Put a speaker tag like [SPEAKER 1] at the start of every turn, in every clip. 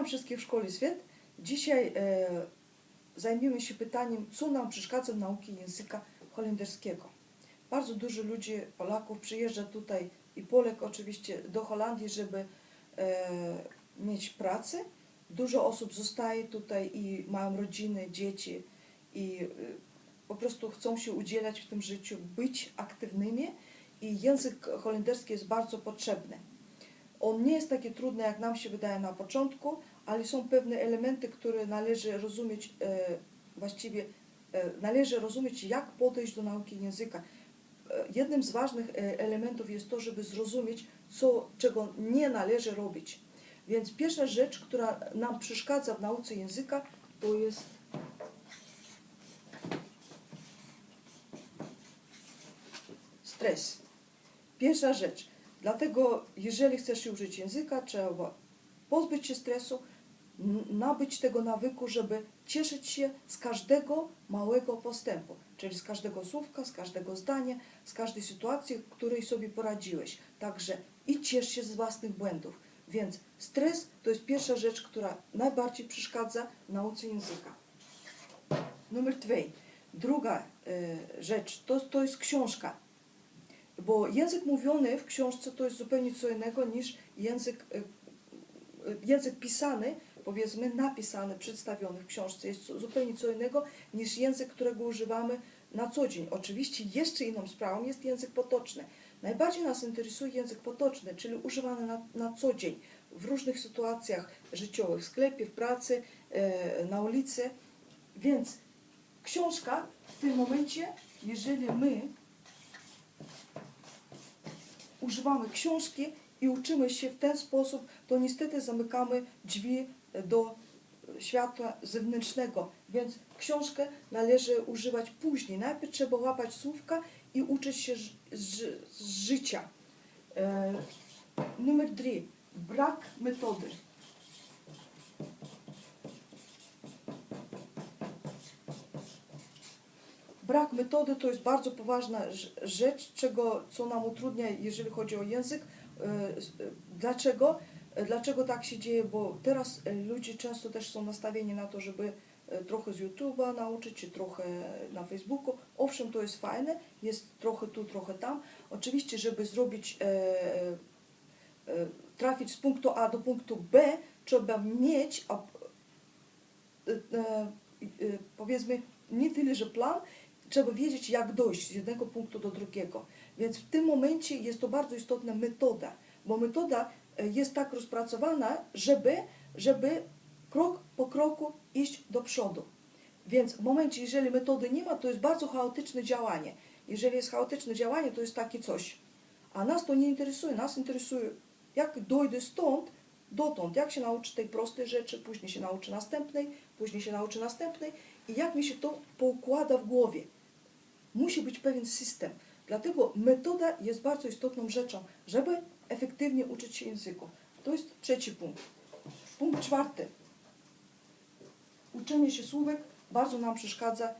[SPEAKER 1] Witam wszystkich w Szkole Świat. Dzisiaj e, zajmiemy się pytaniem, co nam przeszkadza w nauce języka holenderskiego. Bardzo dużo ludzi, Polaków przyjeżdża tutaj i Polek oczywiście do Holandii, żeby e, mieć pracę. Dużo osób zostaje tutaj i mają rodziny, dzieci i e, po prostu chcą się udzielać w tym życiu, być aktywnymi i język holenderski jest bardzo potrzebny. On nie jest taki trudny, jak nam się wydaje na początku, ale są pewne elementy, które należy rozumieć e, właściwie, e, należy rozumieć, jak podejść do nauki języka. E, jednym z ważnych elementów jest to, żeby zrozumieć, co, czego nie należy robić. Więc pierwsza rzecz, która nam przeszkadza w nauce języka, to jest stres. Pierwsza rzecz. Dlatego, jeżeli chcesz uczyć języka, trzeba pozbyć się stresu, nabyć tego nawyku, żeby cieszyć się z każdego małego postępu, czyli z każdego słówka, z każdego zdania, z każdej sytuacji, w której sobie poradziłeś. Także i ciesz się z własnych błędów. Więc stres to jest pierwsza rzecz, która najbardziej przeszkadza nauce języka. Numer dwa. Druga e, rzecz to, to jest książka. Bo język mówiony w książce to jest zupełnie co innego niż język, e, e, język pisany, powiedzmy napisany, przedstawiony w książce. Jest zu- zupełnie co innego niż język, którego używamy na co dzień. Oczywiście jeszcze inną sprawą jest język potoczny. Najbardziej nas interesuje język potoczny, czyli używany na, na co dzień, w różnych sytuacjach życiowych, w sklepie, w pracy, e, na ulicy. Więc książka w tym momencie, jeżeli my używamy książki i uczymy się w ten sposób, to niestety zamykamy drzwi do świata zewnętrznego. Więc książkę należy używać później. Najpierw trzeba łapać słówka i uczyć się ż- z, z życia. E, numer dwa. Brak metody. Brak metody to jest bardzo poważna rz- rzecz, czego, co nam utrudnia, jeżeli chodzi o język. E, e, Dlaczego? E, Dlaczego tak się dzieje? Bo teraz ludzie często też są nastawieni na to, żeby trochę z YouTube'a nauczyć się, trochę na Facebooku. Owszem, to jest fajne, jest trochę tu, trochę tam. Oczywiście, żeby zrobić, trafić z punktu A do punktu B, trzeba mieć, powiedzmy, nie tyle, że plan, trzeba wiedzieć, jak dojść z jednego punktu do drugiego. Więc w tym momencie jest to bardzo istotna metoda, bo metoda e, jest tak rozpracowana, żeby, żeby krok po kroku iść do przodu. Więc w momencie, jeżeli metody nie ma, to jest bardzo chaotyczne działanie. Jeżeli jest chaotyczne działanie, to jest takie coś. A nas to nie interesuje. Nas interesuje, jak dojdę stąd, dotąd, jak się nauczy tej prostej rzeczy, później się nauczy następnej, później się nauczy następnej i jak mi się to poukłada w głowie. Musi być pewien system. Dlatego metoda jest bardzo istotną rzeczą, żeby efektywnie uczyć się języku. To jest trzeci punkt. Punkt czwarty. Uczenie się słówek bardzo nam przeszkadza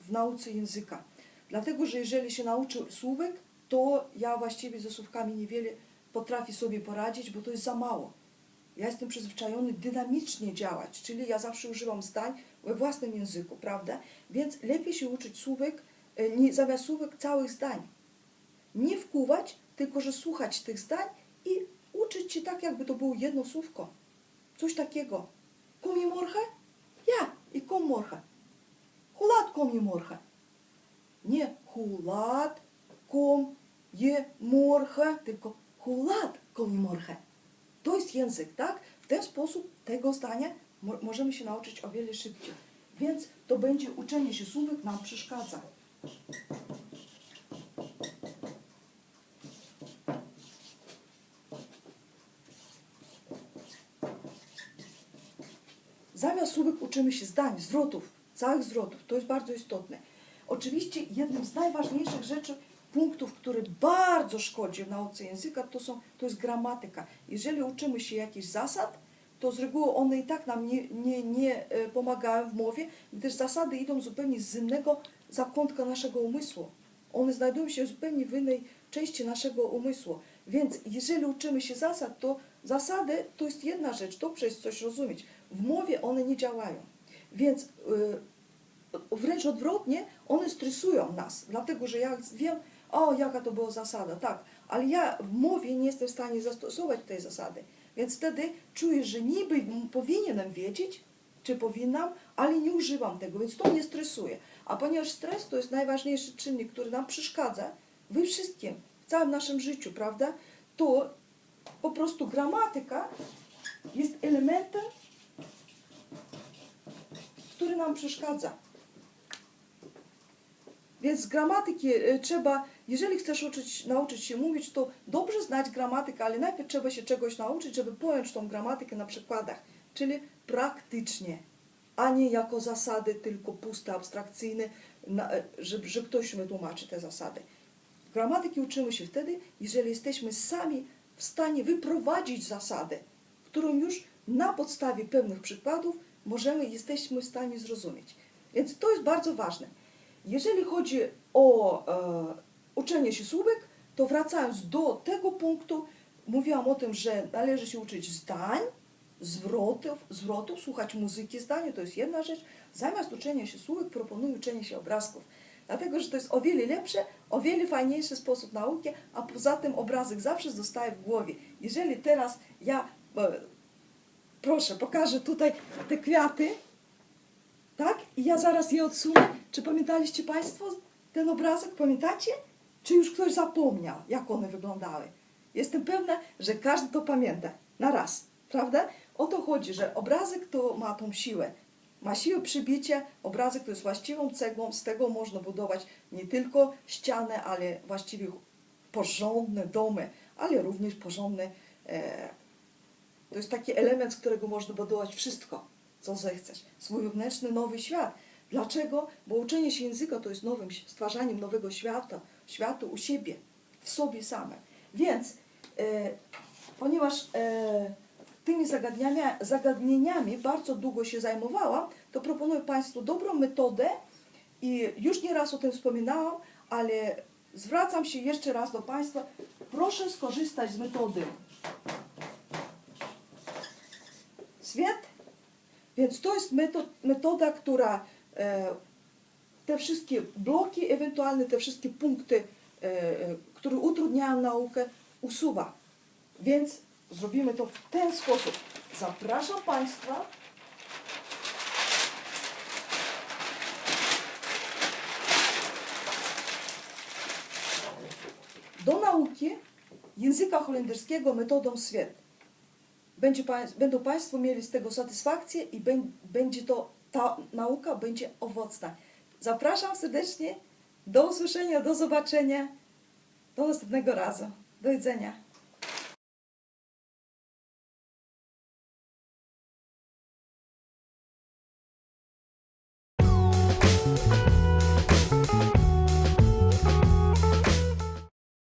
[SPEAKER 1] w nauce języka. Dlatego, że jeżeli się nauczy słówek, to ja właściwie ze słówkami niewiele potrafię sobie poradzić, bo to jest za mało. Ja jestem przyzwyczajony dynamicznie działać, czyli ja zawsze używam zdań we własnym języku, prawda? Więc lepiej się uczyć słówek, nie, zamiast słówek całych zdań. Nie wkuwać, tylko że słuchać tych zdań i uczyć się tak, jakby to było jedno słówko. Coś takiego. Kom je morgen? Ja, ik kom morgen. Hoe laat kom je morgen? Nie hoe laat kom je morgen, tylko hoe laat kom je morgen. To jest język, tak? W ten sposób tego zdania mo- możemy się nauczyć o wiele szybciej. Więc to będzie uczenie się słówek nam przeszkadza. Zamiast słówek uczymy się zdań, zwrotów, całych zwrotów. To jest bardzo istotne. Oczywiście jednym z najważniejszych rzeczy, punktów, które bardzo szkodzi w nauce języka, to, są, to jest gramatyka. Jeżeli uczymy się jakichś zasad, to z reguły one i tak nam nie, nie, nie e, pomagają w mowie, gdyż zasady idą zupełnie z innego zakątka naszego umysłu. One znajdują się zupełnie w innej części naszego umysłu. Więc jeżeli uczymy się zasad, to Zasady to jest jedna rzecz, dobrze jest coś rozumieć. W mowie one nie działają. Więc y, wręcz odwrotnie, one stresują nas, dlatego że ja wiem, o jaka to była zasada, tak, ale ja w mowie nie jestem w stanie zastosować tej zasady. Więc wtedy czuję, że niby powinienem wiedzieć, czy powinnam, ale nie używam tego, więc to mnie stresuje. A ponieważ stres to jest najważniejszy czynnik, który nam przeszkadza we wszystkim, w całym naszym życiu, prawda, to po prostu gramatyka jest elementem, który nam przeszkadza. Więc z gramatyki e, trzeba, jeżeli chcesz uczyć, nauczyć się mówić, to dobrze znać gramatykę, ale najpierw trzeba się czegoś nauczyć, żeby pojąć tą gramatykę na przykładach, czyli praktycznie, a nie jako zasady tylko puste, abstrakcyjne, że, że ktoś wytłumaczy te zasady. Gramatyki uczymy się wtedy, jeżeli jesteśmy sami w stanie wyprowadzić zasadę, którą już na podstawie pewnych przykładów możemy, jesteśmy w stanie zrozumieć. Więc to jest bardzo ważne. Jeżeli chodzi o e, uczenie się słówek, to wracając do tego punktu, mówiłam o tym, że należy się uczyć zdań, zwrotów, zwrotów słuchać muzyki zdania, to jest jedna rzecz. Zamiast uczenia się słówek proponuję uczenie się obrazków. Dlatego, że to jest o wiele lepsze, o wiele fajniejszy sposób nauki, a poza tym obrazek zawsze zostaje w głowie. Jeżeli teraz ja, e, proszę, pokażę tutaj te kwiaty, tak? I ja zaraz je odsunę. Czy pamiętaliście Państwo ten obrazek? Pamiętacie? Czy już ktoś zapomniał, jak one wyglądały? Jestem pewna, że każdy to pamięta. Na raz, prawda? O to chodzi, że obrazek to ma tą siłę. Ma siłę przybicia, obrazek to jest właściwą cegłą, z tego można budować nie tylko ścianę, ale właściwie porządne domy, ale również porządne e, to jest taki element, z którego można budować wszystko, co zechcesz. Swój wewnętrzny nowy świat. Dlaczego? Bo uczenie się języka to jest nowym stwarzaniem nowego świata, światu u siebie, w sobie same. Więc, e, ponieważ e, tymi zagadnieniami, zagadnieniami bardzo długo się zajmowałam, to proponuję Państwu dobrą metodę i już nieraz o tym wspominałam, ale zwracam się jeszcze raz do Państwa. Proszę skorzystać z metody świat. Więc to jest metod, metoda, która e, te wszystkie bloki, ewentualnie te wszystkie punkty, e, e, które utrudniają naukę, usuwa. Więc zrobimy to w ten sposób. Zapraszam Państwa. Do nauki języka holenderskiego metodą świat będzie, będą Państwo mieli z tego satysfakcję i bę- będzie to, ta nauka będzie owocna. Zapraszam serdecznie, do usłyszenia, do zobaczenia, do następnego razu. Do widzenia.